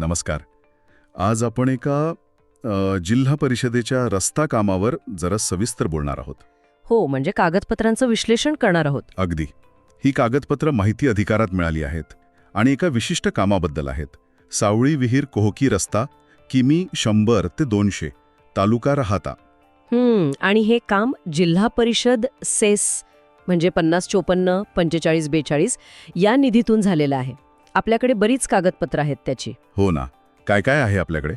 नमस्कार. आज आपण एका जिल्हा परिषदेच्या रस्ता कामावर जरा सविस्तर बोलणार आहोत. हो म्हणजे कागदपत्रांचं विश्लेषण करणार आहोत. अगदी. ही कागदपत्र माहिती अधिकारात मिळाली आहेत आणि एका विशिष्ट कामाबद्दल आहेत. सावळी विहीर कोहकी रस्ता किमी शंभर ते दोनशे तालुका राहता. हम्म आणि हे काम जिल्हा परिषद सेस म्हणजे पन्नास चोपन्न पंचेचाळीस बेचाळीस या निधीतून झालेलं आहे. आपल्याकडे बरीच कागदपत्र आहेत त्याची. हो ना. काय काय आहे आपल्याकडे?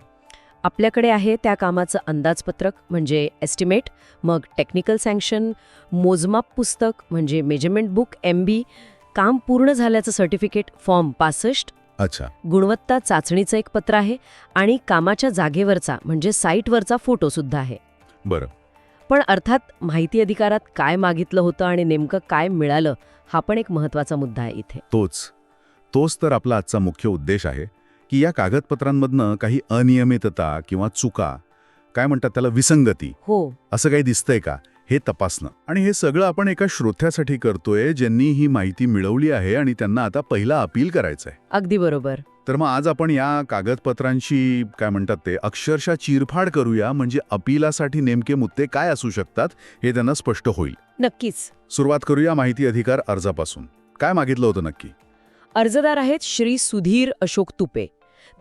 आपल्याकडे आहे त्या कामाचं अंदाजपत्रक म्हणजे एस्टिमेट मग टेक्निकल सँक्शन मोजमाप पुस्तक म्हणजे मेजरमेंट बुक एम बी काम पूर्ण झाल्याचं सर्टिफिकेट फॉर्म पासष्ट. अच्छा. गुणवत्ता चाचणीचं एक पत्र आहे आणि कामाच्या जागेवरचा म्हणजे साईटवरचा फोटो सुद्धा आहे. बरं. पण अर्थात माहिती अधिकारात काय मागितलं होतं आणि नेमकं काय मिळालं हा पण एक महत्त्वाचा मुद्दा आहे इथे. तोच. तोच तर आपला आजचा मुख्य उद्देश आहे की या कागदपत्रांमधनं काही अनियमितता किंवा चुका काय म्हणतात त्याला विसंगती हो. असं काही दिसतंय का हे तपासणं. आणि हे सगळं आपण एका श्रोत्यासाठी करतोय ज्यांनी ही माहिती मिळवली आहे आणि त्यांना आता पहिला अपील करायचं आहे. अगदी बरोबर. तर मग आज आपण या कागदपत्रांची काय म्हणतात ते अक्षरशः चिरफाड करूया म्हणजे अपिलासाठी नेमके मुद्दे काय असू शकतात हे त्यांना स्पष्ट होईल. नक्कीच. सुरुवात करूया माहिती अधिकार अर्जापासून. काय मागितलं होतं नक्की? अर्जदार आहेत श्री सुधीर अशोक तुपे.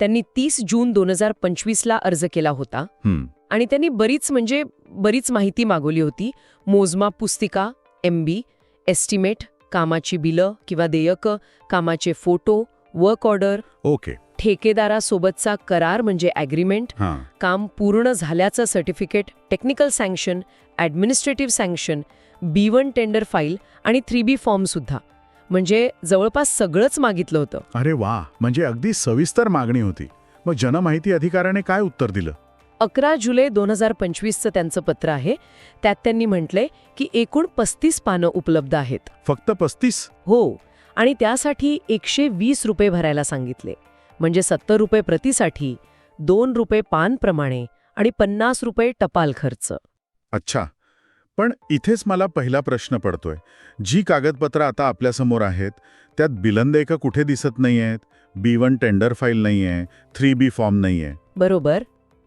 त्यांनी तीस जून दोन हजार पंचवीसला अर्ज केला होता. आणि त्यांनी बरीच म्हणजे बरीच माहिती मागवली होती. मोजमाप पुस्तिका एम बी एस्टिमेट कामाची बिलं किंवा देयकं कामाचे फोटो वर्क ऑर्डर ओके. ठेकेदारासोबतचा करार म्हणजे ॲग्रीमेंट काम पूर्ण झाल्याचं certificate technical sanction administrative sanction B one tender file आणि थ्री बी फॉर्मसुद्धा म्हणजे जवळपास सगळंच मागितलं होतं. अरे वा म्हणजे अगदी सविस्तर मागणी होती. मग जनमाहिती अधिकाऱ्याने काय उत्तर दिलं? अकरा जुलै दोन हजार पंचवीसचं त्यांचं पत्र आहे. त्यात त्यांनी म्हटलंय की एकूण पस्तीस पानं उपलब्ध आहेत. फक्त पस्तीस? हो आणि त्यासाठी एकशे वीस रुपये भरायला सांगितले. म्हणजे सत्तर रुपये प्रतिसाठी दोन रुपये पानप्रमाणे आणि पन्नास रुपये टपाल खर्च. अच्छा पण इथेच मला पहिला प्रश्न पडतोय. जी कागदपत्रं आता आपल्यासमोर आहेत त्यात बिलंदेयकं कुठे दिसत नाही आहेत बी वन टेंडर फाईल नाही आहे थ्री बी फॉर्म नाही आहे बरोबर.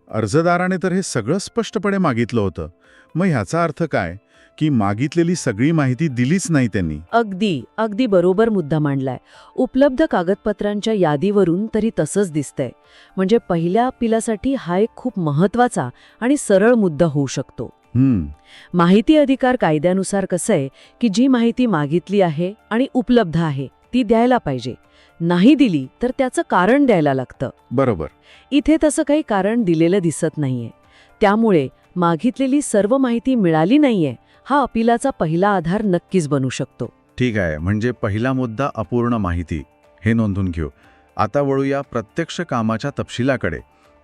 अर्जदाराने तर हे सगळं स्पष्टपणे मागितलं होतं. मग ह्याचा अर्थ काय? की मागितलेली सगळी माहिती दिलीच नाही त्यांनी. अगदी अगदी बरोबर मुद्दा मांडलाय. उपलब्ध कागदपत्रांच्या यादीवरून तरी तसंच दिसतंय. म्हणजे पहिल्या अपिलासाठी हा एक खूप महत्त्वाचा आणि सरळ मुद्दा होऊ शकतो. माहिती अधिकार कायद्यानुसार कसं आहे की जी माहिती मागितली आहे आणि उपलब्ध आहे ती द्यायला पाहिजे. नाही दिली तर त्याचं कारण द्यायला लागतं. बरोबर. इथे तसं काही कारण दिलेलं दिसत नाहीये. त्यामुळे मागितलेली सर्व माहिती मिळाली नाहीये हा अपिलाचा पहिला आधार नक्कीच बनू शकतो. ठीक आहे म्हणजे पहिला मुद्दा अपूर्ण माहिती. हे नोंदून घेऊ. आता वळूया प्रत्यक्ष कामाच्या तपशिलाकडे.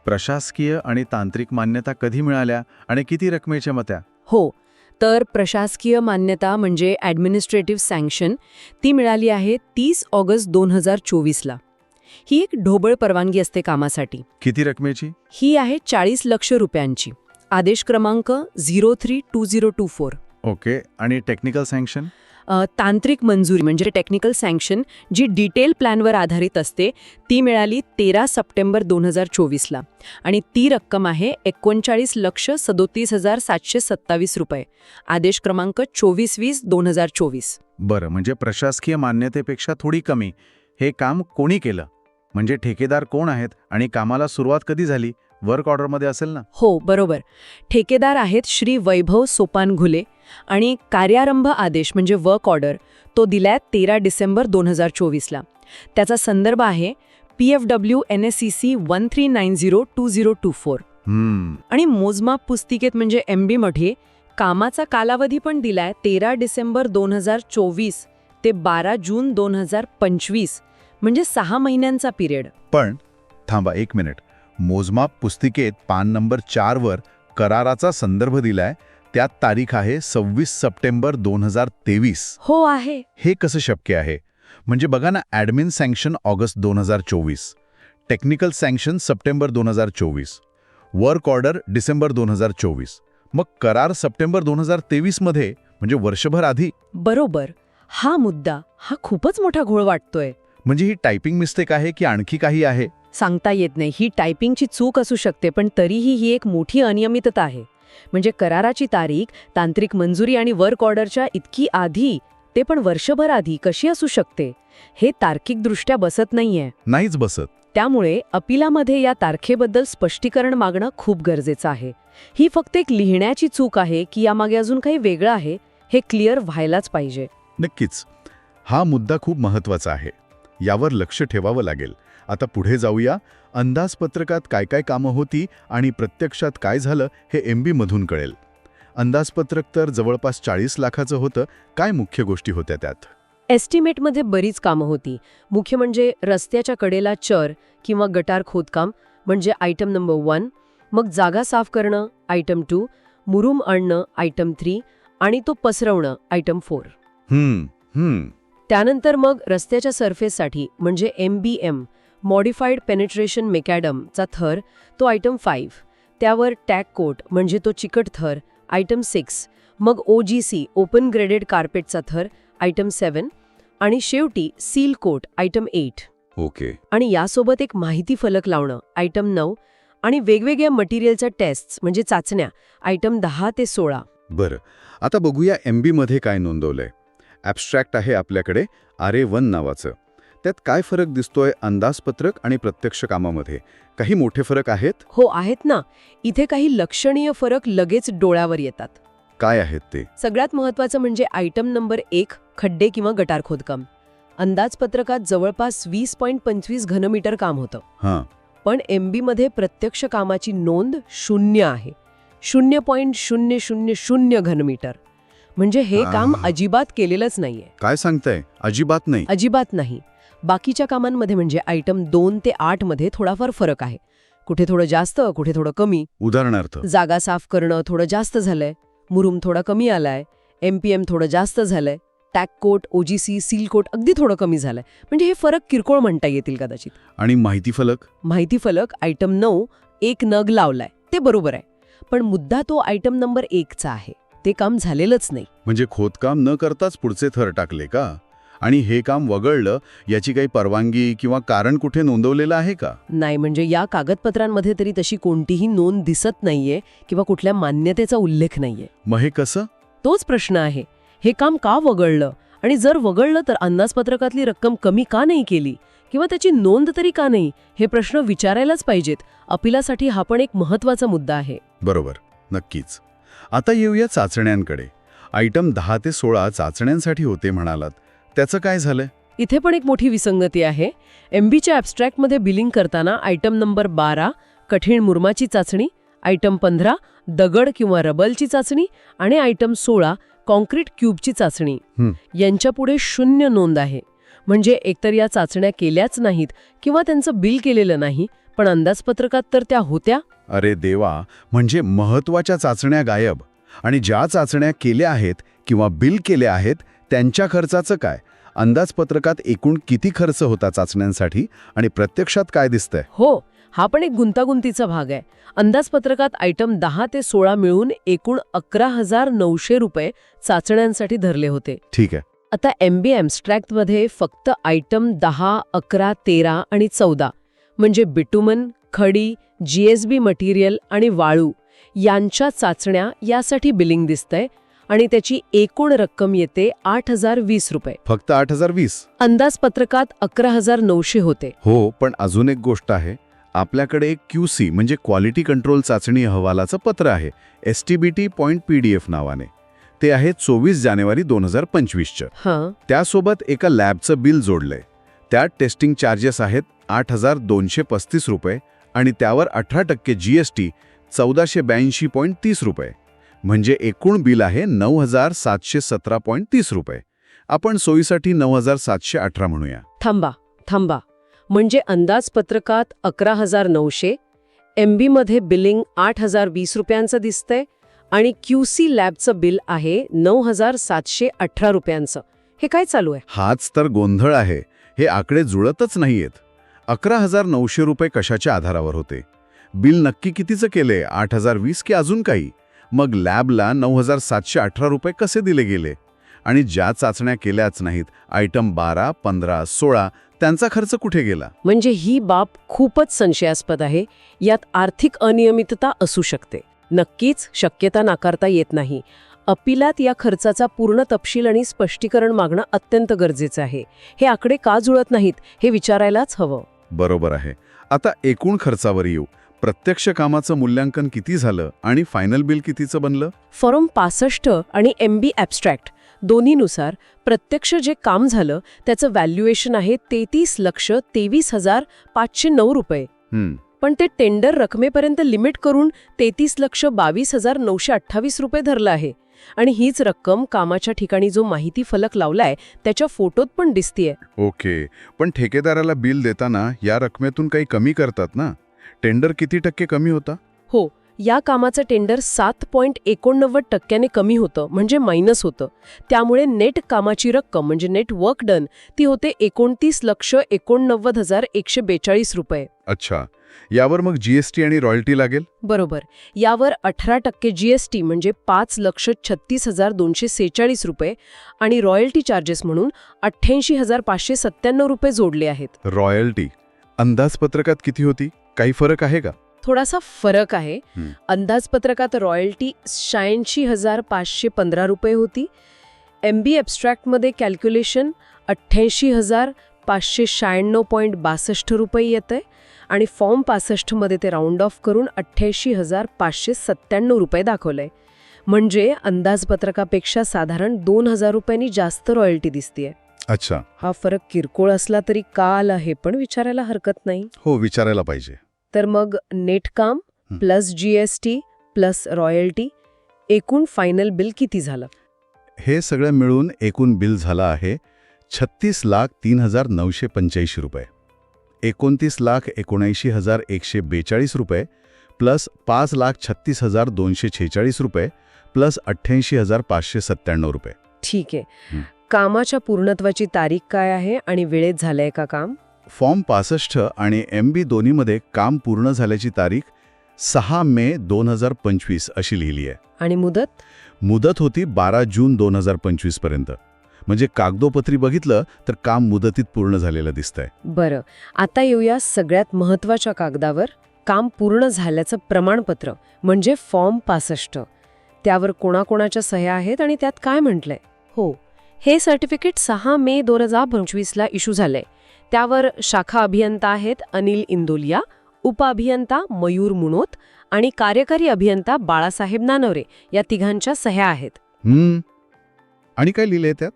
प्रशासकीय आणि तांत्रिक मान्यता कधी मिळाल्या आणि किती रकमेच्या मत्या? हो तर प्रशासकीय मान्यता म्हणजे ॲडमिनिस्ट्रेटिव्ह सँक्शन ती मिळाली आहे तीस ऑगस्ट दोन हजार चोवीसला. ही एक ढोबळ परवानगी असते कामासाठी. किती रकमेची? ही आहे चाळीस लक्ष रुपयांची. आदेश क्रमांक zero three two zero two four. Okay आणि टेक्निकल सँक्शन? तांत्रिक मंजुरी म्हणजे टेक्निकल सँक्शन जी डिटेल प्लॅनवर आधारित असते ती मिळाली तेरा सप्टेंबर दोन हजार चोवीसला. आणि ती रक्कम आहे एकोणचाळीस लक्ष सदोतीस हजार सातशे सत्तावीस रुपये. आदेश क्रमांक चोवीस वीस दोन हजार चोवीस. बरं म्हणजे प्रशासकीय मान्यतेपेक्षा थोडी कमी. हे काम कोणी केलं? म्हणजे ठेकेदार कोण आहेत आणि कामाला सुरुवात कधी झाली? वर्क ऑर्डरमध्ये असेल ना? हो बरोबर. ठेकेदार आहेत श्री वैभव सोपान घुले आणि कार्यारंभ आदेश म्हणजे वर्क ऑर्डर तो दिलाय तेरा डिसेंबर दोन हजार चोवीसला. त्याचा संदर्भ आहे P F W N S C C one three nine zero two zero two four आणि मोजमाप पुस्तिकेत म्हणजे एम बी मध्ये कामाचा कालावधी पण दिलाय तेरा डिसेंबर दोन हजार चोवीस ते बारा जून दोन हजार पंचवीस म्हणजे सहा महिन्यांचा पिरियड. पण थांबा एक मिनिट. मोजमाप पुस्तिकेत पान नंबर चारवर कराराचा संदर्भ दिलाय. त्यात तारीख आहे सव्वीस सप्टेंबर दोन हजार तेवीस. हो आहे. हे कसं शक्य आहे? म्हणजे बघा ना ॲडमिन सँक्शन ऑगस्ट दोन हजार चोवीस. टेक्निकल सँक्शन सप्टेंबर दोन हजार चोवीस. वर्क ऑर्डर डिसेंबर दोन हजार चोवीस. मग करार सप्टेंबर दोन हजार तेवीसमध्ये म्हणजे वर्षभर आधी? बरोबर. हा मुद्दा हा खूपच मोठा घोळ वाटतोय. म्हणजे ही टायपिंग मिस्टेक आहे की आणखी काही आहे? सांगता येत नाही. ही टायपिंगची चूक असू शकते पण तरीही ही एक मोठी अनियमितता आहे. म्हणजे कराराची तारीख तांत्रिक मंजुरी आणि वर्क ऑर्डरच्या इतकी आधी ते पण वर्षभर आधी कशी असू शकते? हे तार्किकदृष्ट्या बसत नाहीये. नाहीच बसत. त्यामुळे अपिलामध्ये या तारखेबद्दल स्पष्टीकरण मागणं खूप गरजेचं आहे. ही फक्त एक लिहिण्याची चूक आहे की यामागे अजून काही वेगळं आहे हे क्लिअर व्हायलाच पाहिजे. नक्कीच. हा मुद्दा खूप महत्त्वाचा आहे. यावर लक्ष ठेवावं लागेल. आता पुढे जाऊया. अंदाजपत्रकात काय काय कामं होती आणि प्रत्यक्षात काय झालं हे एम मधून कळेल. अंदाजपत्रक तर जवळपास चाळीस लाखाचं होतं. काय मुख्य गोष्टी होत्या त्यात? एस्टिमेटमध्ये बरीच कामं होती. मुख्य म्हणजे रस्त्याच्या कडेला चर किंवा गटार खोदकाम म्हणजे आयटम नंबर वन मग जागा साफ करणं आयटम टू मुरुम आणणं आयटम थ्री आणि तो पसरवणं आयटम फोर हम्म हम्म. त्यानंतर मग रस्त्याच्या सरफेससाठी म्हणजे M B M modified penetration मेकॅडमचा थर तो आयटम फाईव्ह. त्यावर टॅग कोट म्हणजे तो चिकट थर आयटम सिक्स. मग O G C open graded कार्पेटचा थर आयटम सेवन आणि शेवटी seal coat item eight. Okay. आणि यासोबत एक माहिती फलक लावणं आयटम नऊ. आणि वेगवेगळ्या मटेरियलच्या टेस्ट्स म्हणजे चाचण्या आयटम दहा ते सोळा. बरं. आता बघूया एममध्ये काय नोंदवलंय. ॲबस्ट्रॅक्ट आहे आपल्याकडे आर वन नावाचं. त्यात काय फरक दिसतोय अंदाजपत्रक आणि प्रत्यक्ष कामामध्ये? काही मोठे फरक आहेत? हो आहेत ना. इथे काही लक्षणीय फरक लगेच डोळ्यावर येतात. काय आहेत ते? सगळ्यात महत्त्वाचं म्हणजे आयटम नंबर एक खड्डे किंवा गटार खोदकाम अंदाजपत्रकात जवळपास वीस पॉईंट पंचवीस घनमीटर काम होतं. हां. पण एममध्ये प्रत्यक्ष कामाची नोंद शून्य आहे. शून्य पॉईंट शून्य शून्य शून्य घनमीटर. म्हणजे हे काम. अजिबात केलेलंच नाहीये. काय सांगताय? अजिबात नाही. अजिबात नाही. बाकीच्या कामांमध्ये म्हणजे आयटम दोन ते आठमध्ये थोडाफार फरक आहे. कुठे थोडं जास्त कुठे थोडं कमी. उदाहरणार्थ? जागा साफ करणं थोडं जास्त झालंय. मुरुम थोडा कमी आलाय. एमपीएम थोडं जास्त झालंय. Tag coat OGC seal coat अगदी थोडं कमी झालंय. म्हणजे हे फरक किरकोळ म्हणता येतील कदाचित. आणि माहिती फलक? माहिती फलक आयटम नऊ एक नग लावलाय. ते बरोबर आहे. पण मुद्दा तो आयटम नंबर एकचा आहे. ते काम झालेलंच नाही. म्हणजे खोदकाम न करताच पुढचे थर टाकले का? आणि हे काम वगळलं याची काही परवानगी किंवा कारण कुठे नोंदवलेलं आहे का? नाही म्हणजे या कागदपत्रांमध्ये तरी तशी कोणतीही नोंद दिसत नाहीये किंवा कुठल्या मान्यतेचा उल्लेख नाहीये. मग हे कसं? तोच प्रश्न आहे. हे काम का वगळलं? आणि जर वगळलं तर अंदाजपत्रकातली रक्कम कमी का नाही केली? किंवा त्याची नोंद तरी का नाही? हे प्रश्न विचारायलाच पाहिजेत. अपिलासाठी हा पण एक महत्त्वाचा मुद्दा आहे. बरोबर. नक्कीच. आता येऊया चाचण्यांकडे. आयटम दहा ते सोळा चाचण्यांसाठी होते म्हणालात. त्याचं काय झालं? इथे पण एक मोठी विसंगती आहे. एमबीच्या ॲबस्ट्रॅक्टमध्ये बिलिंग करताना आयटम नंबर बारा कठीण मुरमाची चाचणी आयटम पंधरा दगड किंवा रबलची चाचणी आणि आयटम सोळा कॉन्क्रीट क्यूबची चाचणी. यांच्यापुढे शून्य नोंद आहे. म्हणजे एकतर या चाचण्या केल्याच नाहीत किंवा त्यांचं बिल केलेलं नाही पण अंदाजपत्रकात तर त्या होत्या? अरे देवा म्हणजे महत्त्वाच्या चाचण्या गायब. आणि ज्या चाचण्या केल्या आहेत किंवा बिल केल्या आहेत त्यांच्या खर्चाचं काय? अंदाजपत्रकात एकूण किती खर्च होता चाचण्यांसाठी आणि प्रत्यक्षात काय दिसतंय? हो हा पण एक गुंतागुंतीचा भाग आहे. अंदाजपत्रकात आयटम दहा ते सोळा मिळून एकूण अकरा हजार नऊशे रुपये चाचण्यांसाठी धरले होते. ठीक आहे. आता एम बी ॲबस्ट्रॅक्टमध्ये फक्त आयटम दहा अकरा तेरा आणि चौदा म्हणजे बिटुमन खडी जीएसबी मटेरियल आणि वाळू यांच्या चाचण्या यासाठी बिलिंग दिसतंय आणि त्याची एकूण रक्कम येते आठ हजार वीस रुपये. फक्त आठ हजार वीस? अंदाजपत्रकात अकरा हजार नऊशे होते. हो पण अजून एक गोष्ट आहे. आपल्याकडे एक क्यू सी म्हणजे क्वालिटी कंट्रोल चाचणी अहवालाचं पत्र आहे S T B T point P D F नावाने. ते आहे चोवीस जानेवारी दोन हजार पंचवीसचं. हां. त्यासोबत एका लॅबचं बिल जोडलंय. त्यात टेस्टिंग चार्जेस आहेत आठ हजार दोनशे पस्तीस रुपये आणि त्यावर अठरा टक्के जी एस टी चौदाशे ब्याऐंशी पॉईंट तीस रुपये. म्हणजे एकूण बिल आहे नऊ हजार सातशे सतरा पॉईंट तीस रुपये. आपण सोयीसाठी नऊ हजार सातशे अठरा म्हणूया. थांबा थांबा. म्हणजे अंदाजपत्रकात अकरा हजार नऊशे एम बीमध्ये बिलिंग आठ हजार वीस रुपयांचं दिसतंय आणि क्यू सी लॅबचं बिल आहे नऊ हजार सातशे अठरा रुपयांचं. हे काय चालू आहे? हाच तर गोंधळ आहे. हे आकडे जुळतच नाहीयेत. अकरा हजार नऊशे रुपये कशाच्या आधारावर होते? बिल नक्की कितीचं केले? आठ हजार वीस की अजून काही? मग लॅबला नऊ हजार सातशे अठरा रुपये कसे दिले गेले? आणि ज्या चाचण्या केल्याच नाहीत आयटम बारा पंधरा सोळा त्यांचा खर्च कुठे गेला? म्हणजे ही बाब खूपच संशयास्पद आहे. यात आर्थिक अनियमितता असू शकते. नक्कीच शक्यता नाकारता येत नाही. अपिलात या खर्चाचा पूर्ण तपशील आणि स्पष्टीकरण मागणं अत्यंत गरजेचं आहे. हे आकडे का जुळत नाहीत हे विचारायलाच हवं. बरोबर आहे. आता एकूण खर्चावर येऊ. प्रत्यक्ष कामाचं मूल्यांकन किती झालं आणि फायनल बिल कितीचं बनलं? फॉर्म पासष्ट आणि एम बी ॲबस्ट्रॅक्ट दोन्हीनुसार प्रत्यक्ष जे काम झालं त्याचं व्हॅल्युएशन आहे तेहतीस लक्ष तेवीस हजार पाचशे नऊ रुपये. पण ते टेंडर रकमेपर्यंत लिमिट करून तेहतीस लक्ष बावीस हजार नऊशे अठ्ठावीस रुपये धरलं आहे. आणि हीच रक्कम कामाच्या ठिकाणी जो माहिती फलक लावलाय त्याच्या फोटोत पण दिसतीये. ओके. पण ठेकेदाराला बिल देताना या रकमेतून काही कमी करतात ना? टेंडर किती टक्के कमी होता? हो. या कामाचं टेंडर सात पॉईंट एकोणनव्वद टक्क्याने कमी होतं म्हणजे मायनस होतं. त्यामुळे नेट कामाची रक्कम म्हणजे नेट वर्क डन ती होते एकोणतीस लक्ष एकोणनव्वद हजार एकशे बेचाळीस रुपये. अच्छा. यावर मग जीएसटी आणि रॉयल्टी लागेल? बरोबर. यावर अठरा टक्के जीएसटी म्हणजे पाच लक्ष छत्तीस हजार दोनशे सेहेचाळीस रुपये आणि रॉयल्टी चार्जेस म्हणून अठ्ठ्याऐंशी हजार पाचशे सत्त्याण्णव रुपये जोडले आहेत. रॉयल्टी. अंदाजपत्रकात किती होती? काही फरक आहे का? थोडासा फरक आहे. अंदाजपत्रकात रॉयल्टी शहाऐंशी हजार पाचशे पंधरा रुपये होती. एम बी ॲबस्ट्रॅक्टमध्ये कॅल्क्युलेशन अठ्ठ्याऐंशी हजार पाचशे शहाण्णव पॉईंट बासष्ट रुपये येतं आहे आणि फॉर्म पासष्टमध्ये ते राऊंड ऑफ करून अठ्ठ्याऐंशी हजार पाचशे सत्त्याण्णव रुपये दाखवलं आहे म्हणजे अंदाजपत्रकापेक्षा साधारण दोन हजार रुपयांनी जास्त रॉयल्टी दिसतीये. अच्छा. हा फरक किरकोळ असला तरी का आला हे पण विचारायला हरकत नाही. हो विचारायला पाहिजे. तर मग नेट काम हं. प्लस जीएसटी प्लस रॉयल्टी एकूण फायनल बिल किती झालं? हे सगळं मिळून एकूण बिल झालं आहे छत्तीस लाख तीन हजार नऊशे पंच्याऐंशी रुपये. एकोणतीस लाख एकोणऐंशी हजार एकशे बेचाळीस रुपये प्लस पाच लाख छत्तीस हजार दोनशे छेचाळीस रुपये प्लस अठ्ठ्याऐंशी हजार पाचशे सत्त्याण्णव रुपये. ठीक आहे. कामाच्या पूर्णत्वाची तारीख काय आहे आणि वेळेत झालंय का काम? फॉर्म पासष्ट आणि एम बी दोन्हीमध्ये काम पूर्ण झाल्याची तारीख सहा मे दोन हजार पंचवीस अशी लिहिली आहे. आणि मुदत? मुदत होती बारा जून दोन हजार पंचवीसपर्यंत म्हणजे कागदोपत्री बघितलं तर काम मुदतीत पूर्ण झालेलं दिसतंय. बरं. आता येऊया सगळ्यात महत्त्वाच्या कागदावर. काम पूर्ण झाल्याचं प्रमाणपत्र म्हणजे फॉर्म पासष्ट. त्यावर कोणाकोणाच्या सह्या आहेत आणि त्यात काय म्हटलंय? हो. हे सर्टिफिकेट सहा मे दोन हजार पंचवीसला इश्यू झालंय. त्यावर शाखा अभियंता आहेत अनिल इंदोलिया उपअभियंता मयूर मुनोत आणि कार्यकारी अभियंता बाळासाहेब नानवरे या तिघांच्या सह्या आहेत. आणि काय लिहिलंय त्यात?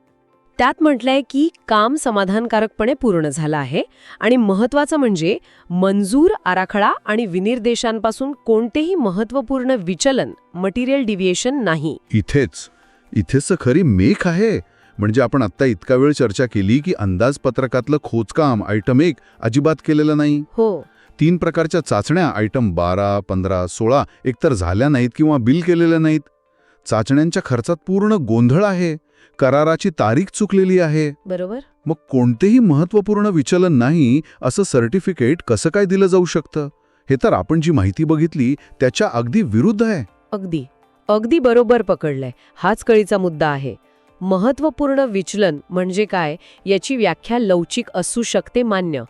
त्यात म्हटलंय की काम समाधानकारकपणे पूर्ण झालं आहे आणि महत्वाचं म्हणजे मंजूर आराखडा आणि विनिर्देशांपासून कोणतेही महत्त्वपूर्ण विचलन मटेरियल डिव्हिएशन नाही. इथेच. इथेच खरी मेख आहे. म्हणजे आपण आत्ता इतका वेळ चर्चा केली की अंदाजपत्रकातलं खोचकाम आयटम एक अजिबात केलेलं नाही. हो. तीन प्रकारच्या चाचण्या आयटम बारा पंधरा सोळा एकतर झाल्या नाहीत किंवा बिल केलेल्या नाहीत. चाचण्यांच्या खर्चात पूर्ण गोंधळ आहे. कराराची तारीख चुकलेली आहे. बरोबर. मग कोणतेही महत्त्वपूर्ण विचलन नाही असं सर्टिफिकेट कसं काय दिलं जाऊ शकतं? हे तर आपण जी माहिती बघितली त्याच्या अगदी विरुद्ध आहे. अगदी. अगदी बरोबर पकडलंय. हाच कळीचा मुद्दा आहे. महत्त्वपूर्ण विचलन म्हणजे काय याची व्याख्या लवचिक असू शकते मान्य.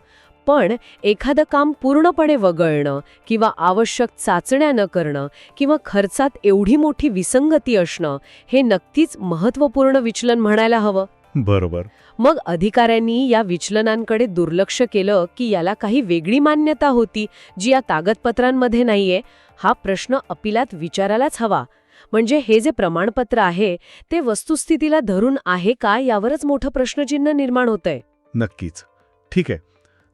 पण एखादं काम पूर्णपणे वगळणं किंवा आवश्यक चाचण्या न करणं किंवा खर्चात एवढी मोठी विसंगती असणं हे नक्कीच महत्त्वपूर्ण विचलन म्हणायला हवं. बरोबर. मग अधिकाऱ्यांनी या विचलनांकडे दुर्लक्ष केलं की याला काही वेगळी मान्यता होती जी या कागदपत्रांमध्ये नाहीये? हा प्रश्न अपिलात विचारायलाच हवा. म्हणजे हे जे प्रमाणपत्र आहे ते वस्तुस्थितीला धरून आहे का यावरच मोठं प्रश्नचिन्ह निर्माण होतंय? नक्कीच. ठीक आहे.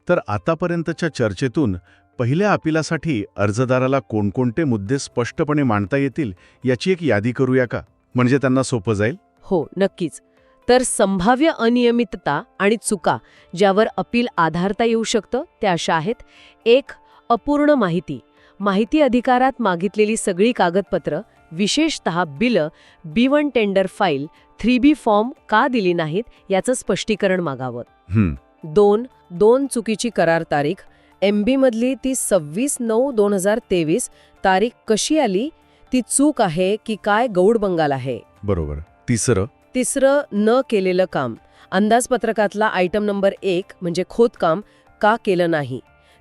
तर आतापर्यंतच्या चर्चेतून पहिल्या अपिलासाठी अर्जदाराला कोणकोणते मुद्दे स्पष्टपणे मांडता येतील याची एक यादी करूया का? म्हणजे त्यांना सोपं जाईल? हो नक्कीच. तर संभाव्य अनियमितता आणि चुका ज्यावर अपील आधारता येऊ शकतं त्या अशा आहेत. एक अपूर्ण माहिती. माहिती अधिकारात मागितलेली सगळी कागदपत्र. विशेषतः बिलं B one tender file three B form का दिली नाहीत याचं स्पष्टीकरण मागावं. दोन दोन चुकीची करार तारीख एम मधली ती सव्वीस नऊ दोन हजार तेवीस तारीख कशी आली ती चूक आहे की काय गौड बंगाल आहे? बरोबर. तिसरं? तिसरं न केलेलं काम. अंदाजपत्रकातला आयटम नंबर एक म्हणजे खोदकाम का केलं नाही?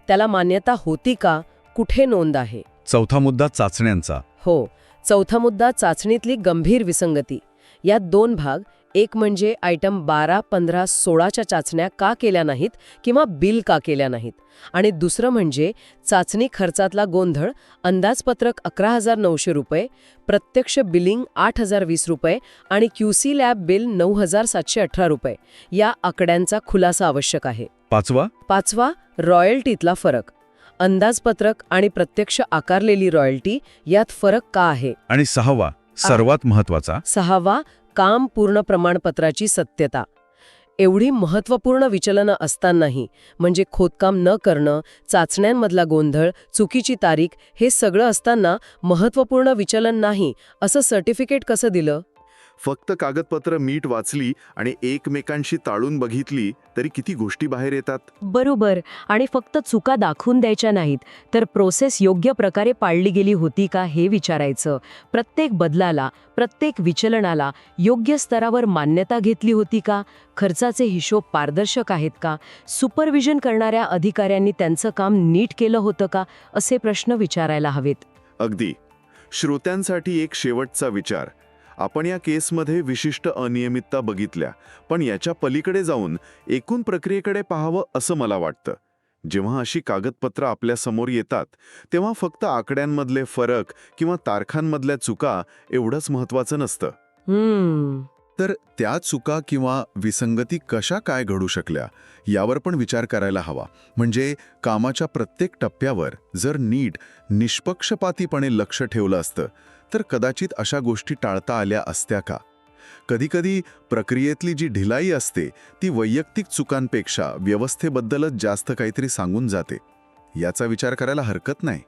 त्याला मान्यता होती का? कुठे नोंद आहे? चौथा मुद्दा चाचण्यांचा. हो. चौथा मुद्दा चाचणीतली गंभीर विसंगती. यात दोन भाग एक म्हणजे आयटम बारा पंधरा सोळाच्या चाचण्या का केल्या नाहीत किंवा बिल का केल्या नाहीत. आणि दुसरं म्हणजे चाचणी खर्चातला गोंधळ अंदाजपत्रक अकरा हजार नऊशे रुपये प्रत्यक्ष बिलिंग आठ हजार वीस रुपये आणि क्यूसी लॅब बिल नऊ हजार सातशे अठरा रुपये. या आकड्यांचा खुलासा आवश्यक आहे. पाचवा? पाचवा रॉयल्टीतला फरक. अंदाजपत्रक आणि प्रत्यक्ष आकारलेली रॉयल्टी यात फरक का आहे? आणि सहावा सर्वात महत्त्वाचा सहावा काम पूर्ण प्रमाणपत्राची सत्यता. एवढी महत्त्वपूर्ण विचलनं असतानाही म्हणजे खोदकाम न करणं चाचण्यांमधला गोंधळ चुकीची तारीख हे सगळं असताना महत्त्वपूर्ण विचलन नाही असं सर्टिफिकेट कसं दिलं? फक्त कागदपत्र मीठ वाचली आणि एकमेकांशी ताळून बघितली तरी किती गोष्टी बाहेर येतात? बरोबर. आणि फक्त चुका दाखवून द्यायच्या नाहीत तर प्रोसेस योग्य प्रकारे पाळली गेली होती का हे विचारायचं. प्रत्येक बदलाला प्रत्येक विचलनाला योग्य स्तरावर मान्यता घेतली होती का? खर्चाचे हिशोब पारदर्शक आहेत का? सुपरविजन करणाऱ्या अधिकाऱ्यांनी त्यांचं काम नीट केलं होतं का? असे प्रश्न विचारायला हवेत. अगदी. श्रोत्यांसाठी एक शेवटचा विचार. आपण या केसमध्ये विशिष्ट अनियमितता बघितल्या पण याच्या पलीकडे जाऊन एकूण प्रक्रियेकडे पाहावं असं मला वाटतं. जेव्हा अशी कागदपत्रं आपल्यासमोर येतात तेव्हा फक्त आकड्यांमधले फरक किंवा तारखांमधल्या चुका एवढंच महत्त्वाचं नसतं. हम्म. तर त्या चुका किंवा विसंगती कशा काय घडू शकल्या यावर पण विचार करायला हवा. म्हणजे कामाच्या प्रत्येक टप्प्यावर जर नीट निष्पक्षपातीपणे लक्ष ठेवलं असतं तर कदाचित अशा गोष्टी टाळता आल्या असत्या का? कधीकधी प्रक्रियेतली जी ढिलाई असते ती वैयक्तिक चुकांपेक्षा व्यवस्थेबद्दलच जास्त काहीतरी सांगून जाते. याचा विचार करायला हरकत नाही.